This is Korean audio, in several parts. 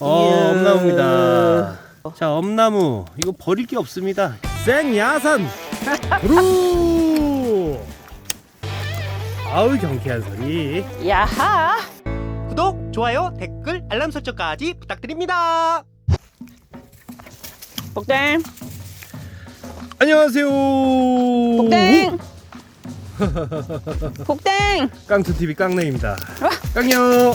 어, 이야. 엄나무입니다. 자, 엄나무. 이거 버릴 게 없습니다. 생야산! 브루! 아우, 경쾌한 소리. 야하. 구독, 좋아요, 댓글, 알람 설정까지 부탁드립니다. 복땡. 안녕하세요. 복땡. 복땡. 깡투TV 깡냉입니다. 깡요!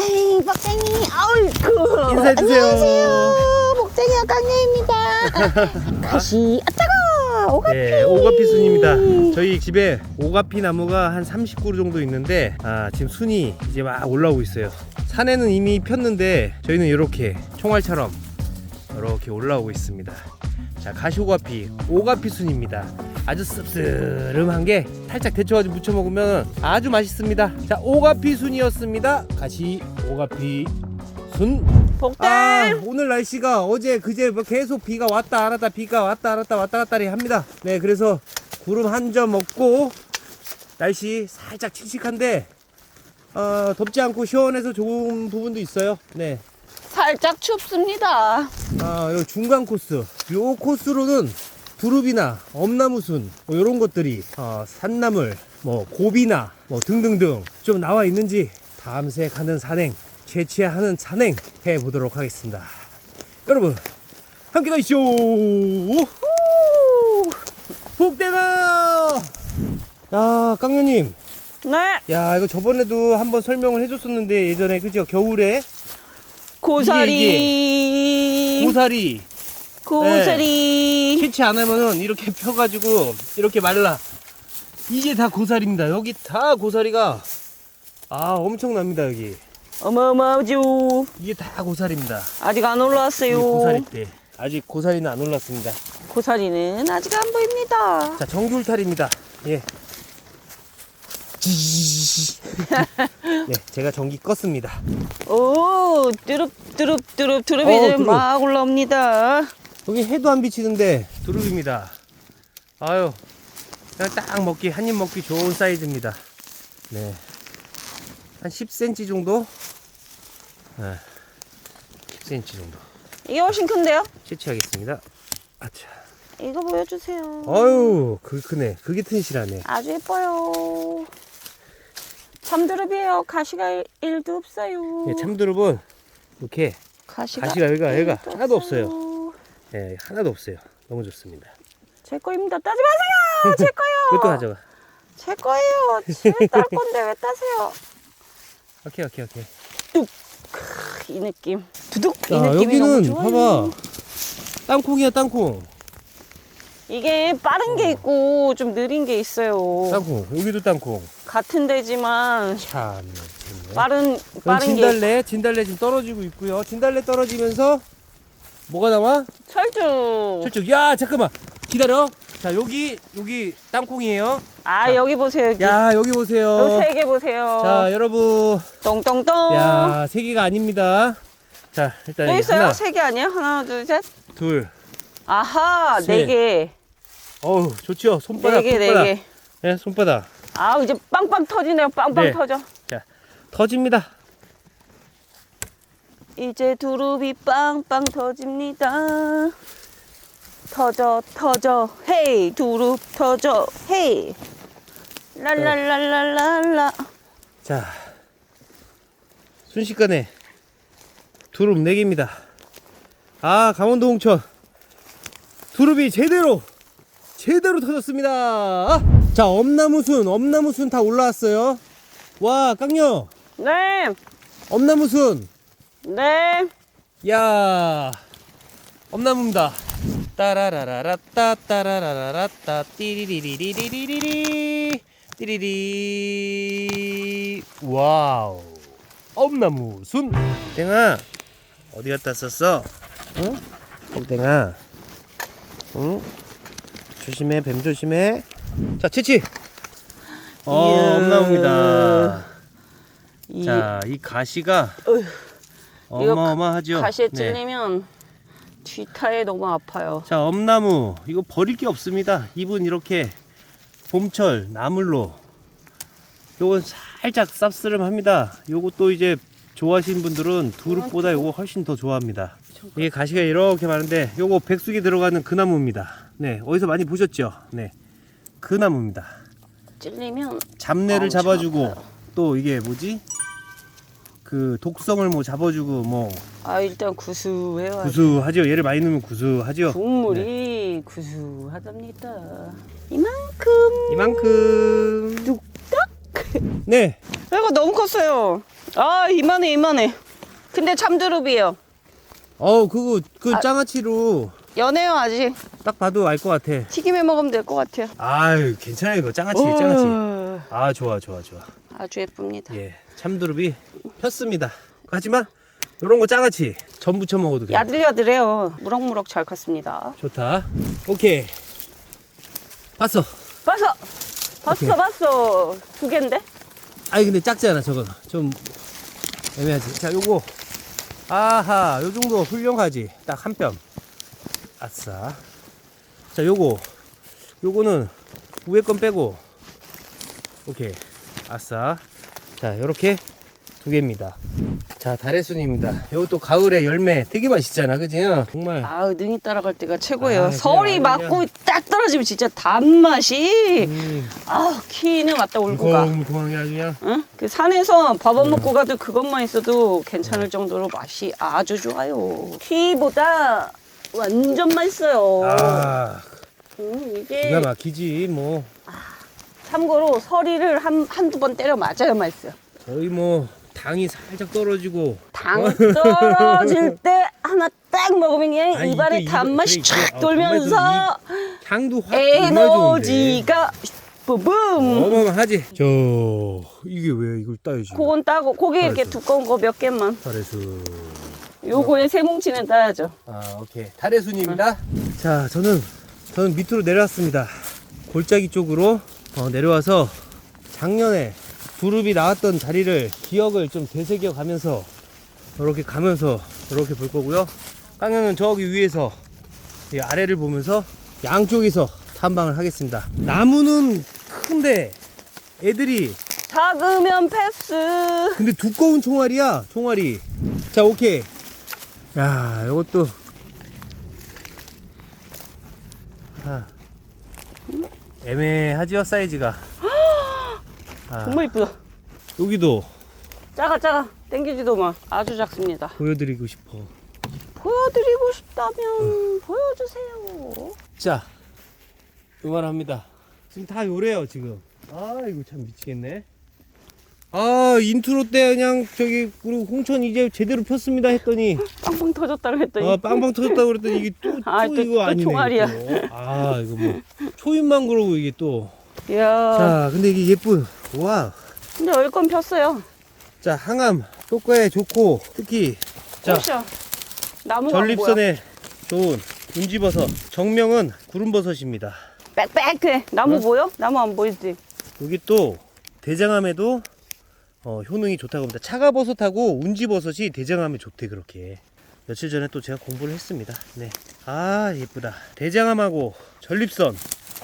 에이, 복땡이. 아울크. 인사해주세요. 안녕하세요. 복땡이와 깡녀입니다. 가시. 아, 따가. 오가피. 네, 오가피 순입니다. 저희 집에 오가피 나무가 한 30그루 정도 있는데 아, 지금 순이 이제 막 올라오고 있어요. 산에는 이미 폈는데 저희는 이렇게 총알처럼 이렇게 올라오고 있습니다. 자, 가시오가피, 오가피 순입니다. 아주 씁쓸한 게 살짝 데쳐가지고 무쳐 먹으면 아주 맛있습니다. 자, 오가피 순이었습니다. 가시 오가피 순. 복땡. 아, 오늘 날씨가 어제 그제 뭐 계속 비가 왔다 안 왔다 비가 왔다 안 왔다 왔다 갔다리 합니다. 네, 그래서 구름 한 점 없고 날씨 살짝 칙칙한데 어, 덥지 않고 시원해서 좋은 부분도 있어요. 네. 살짝 춥습니다. 아, 요 중간 코스. 요 코스로는 두릅이나 엄나무순 뭐 이런 것들이 어, 산나물, 뭐 고비나 뭐 등등등 좀 나와 있는지 밤새 가는 산행, 채취하는 산행 해 보도록 하겠습니다. 여러분 함께 가시죠. 복대가. 야, 깡녀님. 네. 야, 이거 저번에도 한번 설명을 해줬었는데 예전에 그죠? 겨울에 고사리. 고사리 고사리. 캐치 안 하면은 이렇게 펴가지고 이렇게 말라. 이게 다 고사리입니다. 여기 다 고사리가 아 엄청납니다 여기. 어마어마하죠. 이게 다 고사리입니다. 아직 안 이게 올라왔어요. 고사리 때 아직 고사리는 안 올랐습니다. 고사리는 아직 안 보입니다. 자 전기울타리입니다. 예. 네, 제가 전기 껐습니다. 오, 뚜릅, 뚜릅, 뚜릅, 뚜릅이 어, 뚜릅. 막 올라옵니다. 여기 해도 안 비치는데 두릅입니다. 아유, 그냥 딱 먹기 한 입 먹기 좋은 사이즈입니다. 네, 한 10cm 정도. 네, 10cm 정도 이게 훨씬 큰데요? 채취하겠습니다. 아차. 이거 보여주세요. 아유, 그 크네. 그게 튼실하네. 아주 예뻐요. 참두릅이에요. 가시가 일- 일도 없어요. 예, 참두릅은 이렇게 가시가, 가시가 여기가 여기가 하나도 없어요. 예, 하나도 없어요. 너무 좋습니다. 제 거입니다. 따지 마세요. 제 거요. 그것도 가져가. 제 거예요. 제딸 건데 왜 따세요? 오케이, 오케이, 오케이. 크, 이 느낌. 두둑. 이 자, 느낌이 너무 여기는 좋아요. 봐봐. 땅콩이야, 땅콩. 이게 빠른 게 있고 좀 느린 게 있어요. 땅콩. 여기도 땅콩. 같은 데지만 참. 빠른 빠른 게 진달래, 진달래 지금 떨어지고 있고요. 진달래 떨어지면서 뭐가 나와? 철쭉. 철쭉. 야, 잠깐만. 기다려. 자, 여기 여기 땅콩이에요. 아 자. 여기 보세요. 여기. 야, 여기 보세요. 여기 세개 보세요. 자, 여러분. 똥똥똥. 야, 세 개가 아닙니다. 자, 일단 또 여기 있어요? 하나, 세 개 아니야? 하나, 둘, 셋. 둘. 아하, 셋. 네 개. 어우, 좋죠. 손바닥, 네 개, 네 손바닥. 개. 네, 손바닥. 아, 이제 빵빵 터지네요. 빵빵 네. 터져. 터집니다. 이제 두릅이 빵빵 터집니다. 터져, 터져. 헤이, 두릅 터져. 헤이. 랄랄랄랄랄라. 자, 순식간에 두릅 4개입니다. 아, 강원도 홍천. 두릅이 제대로, 제대로 터졌습니다. 자, 엄나무순, 엄나무순 다 올라왔어요. 와, 깡녀, 네, 엄나무순. 네. 야, 엄나무입니다. 따라라라라 따, 따라라라라 따, 띠리리리리리리리, 띠리리. 와우. 엄나무 순. 땡아, 어디 갔다 썼어? 응? 땡땡아. 응? 조심해, 뱀 조심해. 자, 치치. 어, 이야. 엄나무입니다. 이 자, 이 가시가 어휴, 어마어마하죠. 가시에 네. 찔리면 뒤타에 너무 아파요. 자, 엄나무 이거 버릴 게 없습니다. 잎은 이렇게 봄철 나물로 요건 살짝 쌉스름합니다. 요것도 이제 좋아하시는 분들은 두릅보다 요거 훨씬 더 좋아합니다. 이게 가시가 이렇게 많은데 요거 백숙이 들어가는 그 나무입니다. 네, 어디서 많이 보셨죠? 네, 그 나무입니다. 찔리면 잡내를 잡아주고 참또 이게 뭐지? 그 독성을 뭐 잡아주고 뭐 아 일단 구수해요. 구수하죠. 얘를 많이 넣으면 구수하죠. 국물이 네. 구수하답니다. 이만큼. 이만큼. 네, 이거 너무 컸어요. 아 이만해 이만해. 근데 참두릅이에요. 어 그거 그 아. 장아찌로 연해요 아직. 딱 봐도 알 것 같아. 튀김해 먹으면 될 것 같아요. 아유 괜찮아요 이거 장아찌 장아찌. 오, 아 좋아 좋아 좋아. 아주 예쁩니다. 예 참두릅이 폈습니다. 하지만 이런 거 장아찌 전 부쳐 먹어도 돼. 야들야들해요. 무럭무럭 잘 컸습니다. 좋다. 오케이. 봤어. 봤어. 오케이. 봤어 봤어. 두 개인데? 아니 근데 작지 않아 저거 좀 애매하지. 자 요거 아하 요 정도 훌륭하지. 딱 한 뼘. 아싸. 자 요거 요거는 위에 건 빼고 오케이 아싸. 자 요렇게 두 개입니다. 자 다래순입니다. 요것도 가을에 열매 되게 맛있잖아, 그지? 정말. 아우 능이 따라갈 때가 최고예요. 아, 그냥, 맞고 딱 떨어지면 진짜 단맛이 음, 아우 키는 왔다 울고 가. 무궁무궁하게 아주 그냥. 응? 그 산에서 밥 안 먹고 가도 그것만 있어도 괜찮을 정도로 맛이 아주 좋아요. 키보다 완전 맛있어요. 아 음, 이게 기가 막히지 뭐. 참고로 서리를 한, 한두 번 때려 맞아야 맛있어요. 거의 뭐 당이 살짝 떨어지고 당 떨어질 때 하나 딱 먹으면 그냥 아니, 입안에 이게, 단맛이 이게, 이게, 쫙 아, 돌면서 향도 확. 에너지가 부붐 어마어마하지. 저 이게 왜 이걸 따야지? 그건 따고 고기 이렇게 알았어. 두꺼운 거 몇 개만 다래수. 요거에 세 뭉치는 따야죠 아 오케이 다래순입니다. 자 저는 저는 밑으로 내려왔습니다. 골짜기 쪽으로 어, 내려와서 작년에 두릅이 나왔던 자리를 기억을 좀 되새겨 가면서 이렇게 가면서 이렇게 볼 거고요. 깡형은 저기 위에서 이 아래를 보면서 양쪽에서 탐방을 하겠습니다. 나무는 큰데 애들이 작으면 패스. 근데 두꺼운 총알이야 총알이. 자 오케이. 야 이것도. 아, 애매하지요 사이즈가. 아, 정말 이쁘다. 여기도 작아 작아. 땡기지도 마. 아주 작습니다. 보여드리고 싶어. 보여드리고 싶다면 보여주세요. 자 요만합니다. 지금 다 요래요 지금. 아 이거 참 미치겠네 아 인트로 때 그냥 저기 우리 홍천 이제 제대로 폈습니다 했더니 빵빵 터졌다고 했더니 아 빵빵 터졌다고 그랬더니 이게 또, 또 아, 또- 이거 또 아니네 총알이야. 또. 아 이거 뭐 초인만 그러고 이게 또 이야 자 근데 이게 예쁜 와. 근데 얼건 폈어요 자 항암 효과에 좋고 특히 자 나무가 보여 전립선에 좋은 운지버섯 정명은 구름버섯입니다 빽빽해 나무 어? 보여? 나무 안 보이지? 여기 또 대장암에도 어, 효능이 좋다고 합니다. 차가버섯하고 운지버섯이 대장암에 좋대 그렇게. 며칠 전에 또 제가 공부를 했습니다. 네 아 예쁘다. 대장암하고 전립선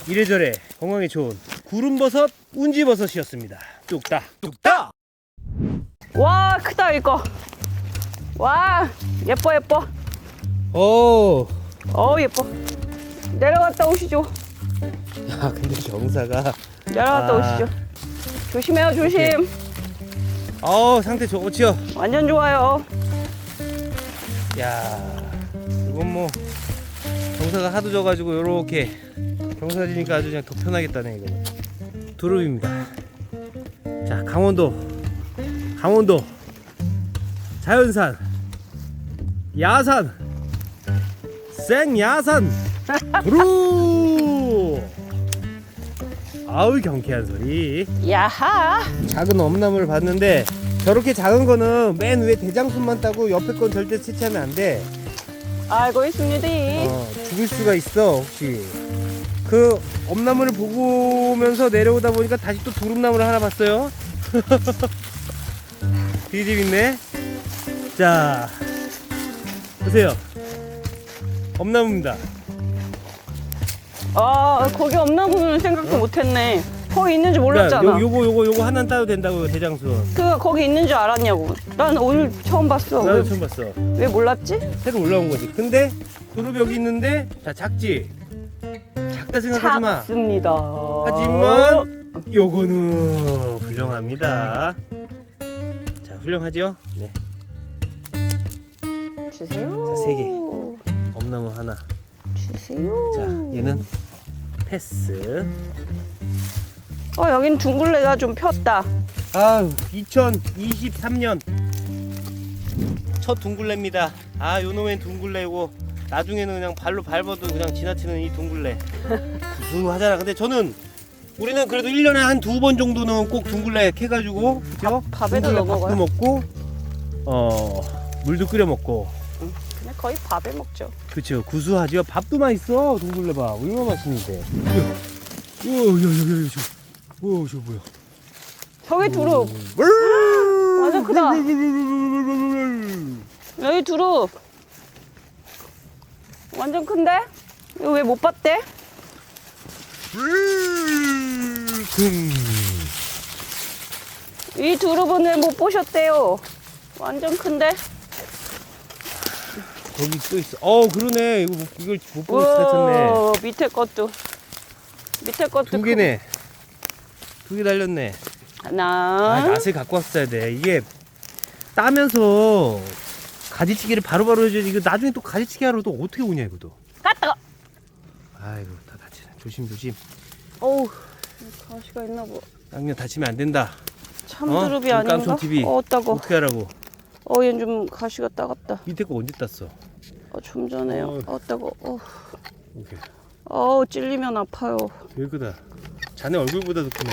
이래저래 건강에 좋은 구름버섯 운지버섯이었습니다. 뚝딱. 뚝딱! 와 크다 이거. 와 예뻐 예뻐. 오 어 예뻐. 내려갔다 오시죠. 야 근데 경사가 내려갔다 아. 오시죠. 조심해요 조심 어 상태 좋지요 완전 좋아요. 야 이건 뭐 경사가 하도 져가지고 요렇게 경사 지니까 아주 그냥 더 편하겠다네 이거는. 두릅입니다. 자 강원도. 강원도. 자연산. 야산. 생야산. 두릅 아우 경쾌한 소리 야하 작은 엄나무를 봤는데 저렇게 작은 거는 맨 위에 대장순만 따고 옆에 건 절대 채취하면 안 돼. 알고 있습니다 어, 죽을 수가 있어 혹시. 그 엄나무를 보면서 내려오다 보니까 다시 또 두릅나무를 하나 봤어요. 되게 재밌네. 자 보세요. 엄나무입니다. 아 거기 없나 보는 생각도 못했네 거기 있는 줄 야, 몰랐잖아. 요, 요거 요거 요거 하나 따도 된다고 대장순. 그 거기 있는 줄 알았냐고. 난 오늘 처음 봤어. 나도 왜, 처음 봤어. 왜 몰랐지? 새로 올라온 거지. 근데 그룹 여기 있는데 자 작지. 작다 생각하지 마. 작습니다. 하지만 요거는 훌륭합니다. 자 훌륭하죠? 네. 주세요. 자, 세 개. 엄나무 하나. 주세요. 자 얘는 패스. 어 여긴 둥글레가 좀 폈다. 아 2023년 첫 둥글레입니다. 아 요놈엔 둥글레고 나중에는 그냥 발로 밟아도 그냥 지나치는 이 둥글레. 구수하잖아. 근데 저는 우리는 그래도 1년에 한 두 번 정도는 꼭 둥글레 캐 가지고 그죠? 밥- 밥에도 둥글레 넣어 먹어요? 먹고 어 물도 끓여 먹고 그냥 거의 밥에 먹죠. 그쵸 구수하죠. 밥도 맛있어 둥글레 밥 얼마나 맛있는데. 오야야야야 저, 오, 저 뭐야? 저기 두릅. 완전 크다. 여기 두릅. 완전 큰데? 이거 왜 못 봤대? 이 두릅은 왜 못 보셨대요? 완전 큰데? 거기 또 있어. 어 그러네. 이거 못- 이걸 못 보고 지나쳤네. 우와, 밑에 것도. 밑에 것도 두 개네. 두 개 달렸네. 크고. 아, 하나. 낫을 갖고 왔어야 돼. 이게 따면서 가지치기를 바로바로 해줘야지. 이거 나중에 또 가지치기 하러 또 어떻게 오냐 이거도. 까따가. 아이고 다 다치네. 조심 조심. 어우, 가시가 있나 봐. 양면 다치면 안 된다. 참두릅이 어? 아닌가? 깜송 TV. 어, 따고. 어떻게 하라고? 어, 얘는 좀 가시가 따갑다. 밑에 거 언제 땄어? 어, 좀 전에요. 어. 어, 따고. 어, 오케이. 어, 찔리면 아파요. 되게 크다. 자네 얼굴보다도 크네.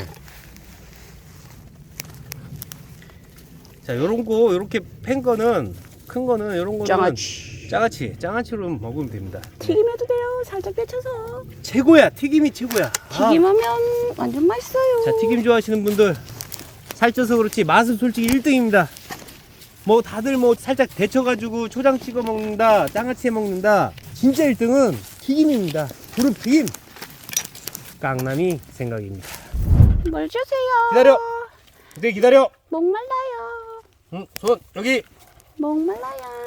자, 요런 거, 요렇게 팬 거는, 큰 거는, 요런 거는. 장아찌. 장아찌. 장아찌로 먹으면 됩니다. 튀김해도 돼요. 살짝 데쳐서. 최고야. 튀김이 최고야. 아. 튀김하면 완전 맛있어요. 자, 튀김 좋아하시는 분들. 살쪄서 그렇지. 맛은 솔직히 1등입니다. 뭐, 다들 뭐, 살짝 데쳐가지고 초장 찍어 먹는다. 장아찌 해 먹는다. 진짜 1등은 튀김입니다. 두릅 튀김. 깡남이 생각입니다. 뭘 주세요? 기다려. 그대 기다려. 목말라요. 응, 손 여기. 목말라요.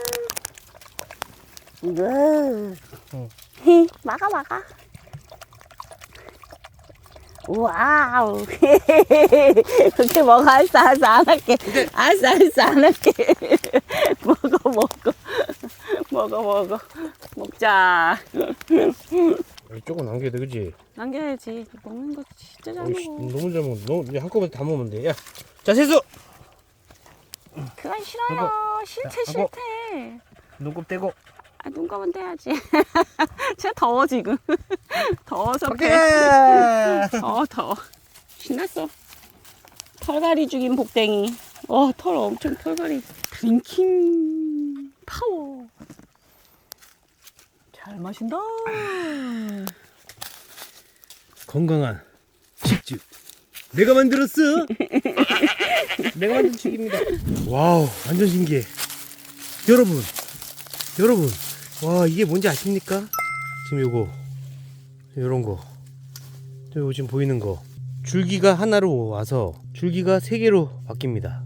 네. 응. 막아 막아. 와우. 그렇게 먹어 알았어 알았어 안 할게. 알았어 알았어 안 할게. 먹어 먹어. 먹어 먹어. 먹자. 이쪽은 남겨야 돼, 그지? 남겨야지. 먹는 거 진짜 잘 어이씨, 먹어. 너무 잘 먹어. 너무 이제 한꺼번에 다 먹으면 돼. 야, 자 세수. 그건 싫어요. 싫대 하고. 싫대. 눈곱 떼고. 아 눈 감은 떼야지. 진짜 더워 지금. 더워서 오케이. 배. 어 더워. 신났어. 털갈이 죽인 복댕이. 어 털 엄청 털갈이. 드링킹 파워. 잘 마신다. 건강한 칡즙. 내가 만들었어. 내가 만든 칡입니다. 와우, 완전 신기해. 여러분, 여러분, 와 이게 뭔지 아십니까? 지금 요거, 요런 거, 저 지금 보이는 거. 줄기가 하나로 와서 줄기가 세 개로 바뀝니다.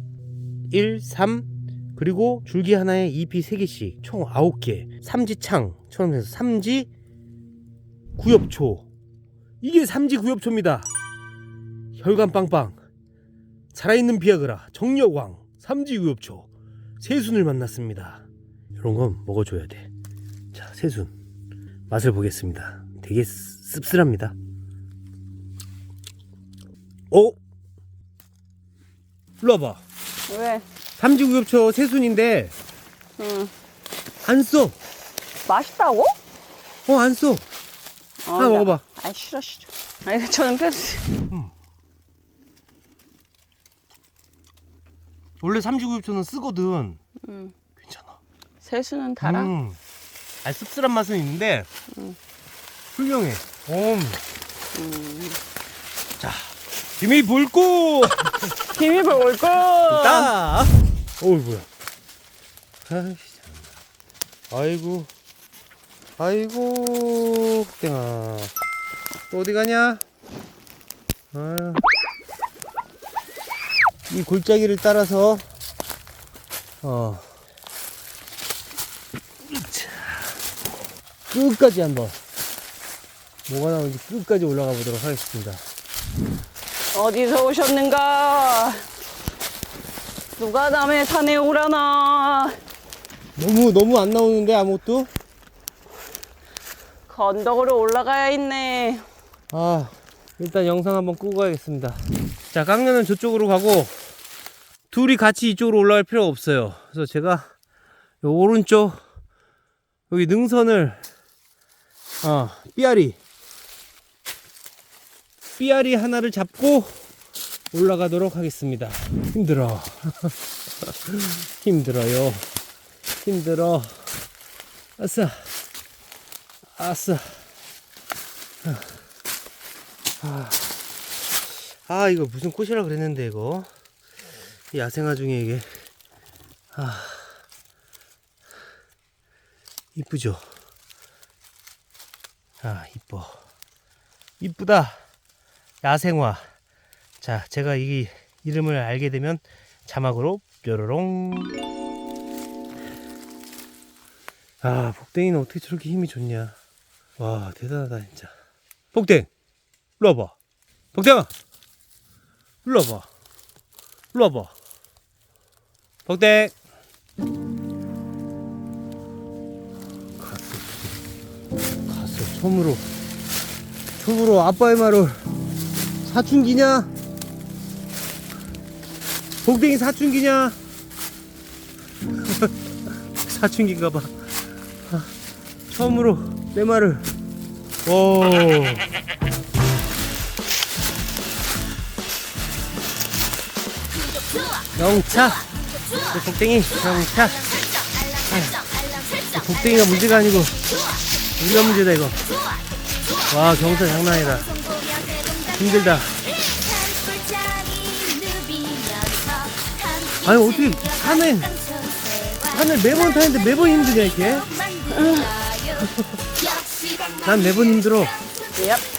1, 3, 그리고 줄기 하나에 잎이 세 개씩 총 9개. 삼지창처럼 해서 삼지 구엽초. 이게 삼지 구엽초입니다. 혈관 빵빵. 살아있는 비아그라, 정력왕, 삼지 구엽초. 세순을 만났습니다. 이런 건 먹어줘야 돼. 자, 세순. 맛을 보겠습니다. 되게 씁- 씁쓸합니다. 어? 일로 와봐. 왜? 삼지구엽초 세순인데 응. 안 써. 맛있다고? 어, 안 써. 어, 하나 나- 먹어봐. 아 싫어 싫어. 아니 저는 패스. 원래 삼지구엽초는 쓰거든. 음. 괜찮아. 세수는 달아. 음. 아, 씁쓸한 맛은 있는데 훌륭해. 음. 자, 김이 비밀을 올 거. 따. 어우 뭐야? 아이씨. 참. 아이고. 아이고, 땡아. 또 어디 가냐? 아유. 이 골짜기를 따라서 어 끝까지 한번 뭐가 나오는지 끝까지 올라가 보도록 하겠습니다. 어디서 오셨는가? 누가 남의 산에 오라나? 너무 너무 안 나오는데 아무것도 건덕으로 올라가야 있네. 아 일단 영상 한번 끄고 가야겠습니다. 자 깡년은 저쪽으로 가고 둘이 같이 이쪽으로 올라갈 필요 없어요. 그래서 제가 요 오른쪽 여기 능선을 어 삐아리 삐아리 하나를 잡고 올라가도록 하겠습니다. 힘들어. 힘들어요. 힘들어. 아싸. 아싸. 아 이거 무슨 꽃이라 그랬는데 이거 이 야생화 중에 이게 아 이쁘죠 아 이뻐. 이쁘다. 야생화. 자 제가 이 이름을 알게 되면 자막으로 뾰로롱. 아 복댕이는 어떻게 저렇게 힘이 좋냐. 와 대단하다 진짜. 복댕 일로 와봐. 복댕아! 일로 와봐. 일로 와봐. 복댕 처음으로. 처음으로 아빠의 말을 사춘기냐? 복댕이 사춘기냐? 사춘기인가 봐. 아, 처음으로 내 말을. 오. 영차. 내 복댕이 영차. 아, 복댕이가 문제가 아니고 우리가 문제다 이거. 와 경사 장난 아니다. 힘들다. 아니 어떻게 산에 산을 매번 타는데 매번 힘드냐 이게? 난 매번 힘들어. 얍.